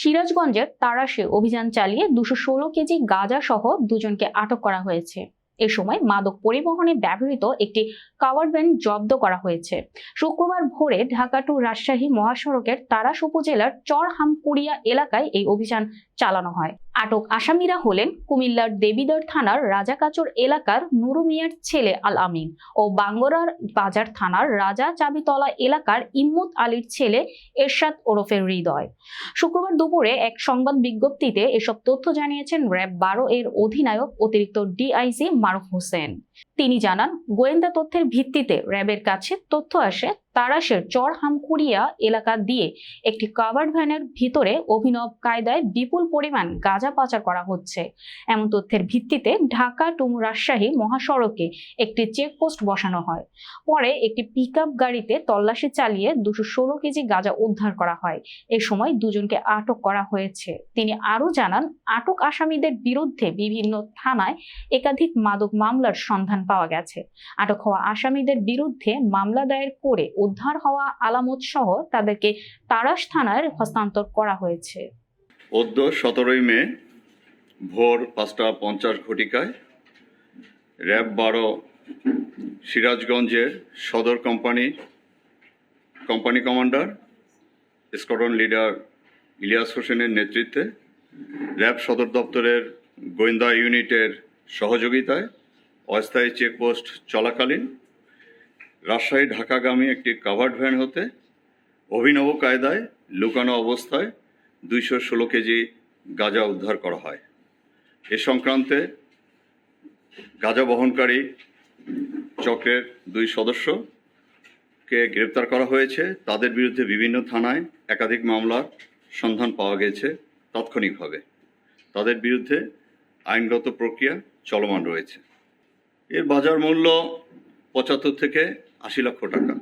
সিরাজগঞ্জের তারাশে অভিযান চালিয়ে দুশো ষোলো কেজি গাঁজা সহ দুজনকে আটক করা হয়েছে। এ সময় মাদক পরিবহনে ব্যবহৃত একটি কাওয়ার ভ্যান জব্দ করা হয়েছে। শুক্রবার ভোরে ঢাকা টু রাজশাহী মহাসড়কের তারাস উপজেলার চরহামকুড়িয়া এলাকায় এই অভিযান চালানো হয়। আটক আসামিরা হলেন কুমিল্লার দেবিদ্বার থানার রাজাকাচর এলাকার নুরু মিয়ার ছেলে আল আমিন ও বাঙ্গরার বাজার থানার রাজা চাবিতলা এলাকার ইম্মত আলীর ছেলে এরশাদ ওরফের হৃদয়। শুক্রবার দুপুরে এক সংবাদ বিজ্ঞপ্তিতে এসব তথ্য জানিয়েছেন র্যাব বারো এর অধিনায়ক অতিরিক্ত ডিআইজি মারুফ হোসেন। তিনি জানান, গোয়েন্দা তথ্যের ভিত্তিতে র্যাবের কাছে তথ্য আসে তারাশের চরহামকুড়িয়া এলাকা দিয়ে একটি কাভার্ড ভ্যানের ভিতরে অভিনব কায়দায় বিপুল পরিমাণ গাঁজা পাচার করা হচ্ছে। এমন তথ্যের ভিত্তিতে ঢাকা টুম রাজশাহী মহাসড়কে একটি চেকপোস্ট বসানো হয়। পরে একটি পিকআপ গাড়িতে তল্লাশি চালিয়ে দুশো ষোলো কেজি গাঁজা উদ্ধার করা হয়। এ সময় দুজনকে আটক করা হয়েছে। তিনি আরও জানান, আটক আসামিদের বিরুদ্ধে বিভিন্ন থানায় একাধিক মাদক মামলার সন্ধান পাওয়া গেছে। আটক হওয়া আসামিদের বিরুদ্ধে মামলা দায়ের করে উদ্ধার হওয়া আলামত সহ তাদেরকে তারাস থানায় হস্তান্তর করা হয়েছে। অদ্য সতেরোই মে, ভোর পাঁচটা পঞ্চাশ ঘটিকায় র্যাব বারো সিরাজগঞ্জের সদর company company commander squadron leader Ilias হোসেনের নেতৃত্বে র্যাব সদর দপ্তরের গোয়েন্দা ইউনিটের সহযোগিতায় অস্থায়ী চেকপোস্ট চলাকালীন রাজশাহী ঢাকাগামী একটি কাভার্ড ভ্যান হতে অভিনব কায়দায় লুকানো অবস্থায় দুইশো ষোলো কেজি গাঁজা উদ্ধার করা হয়। এ সংক্রান্তে গাঁজা বহনকারী চক্রের দুই সদস্যকে গ্রেপ্তার করা হয়েছে। তাদের বিরুদ্ধে বিভিন্ন থানায় একাধিক মামলার সন্ধান পাওয়া গেছে তাৎক্ষণিকভাবে। তাদের বিরুদ্ধে আইনগত প্রক্রিয়া চলমান রয়েছে। এর বাজার মূল্য পঁচাত্তর থেকে আশি লক্ষ টাকা।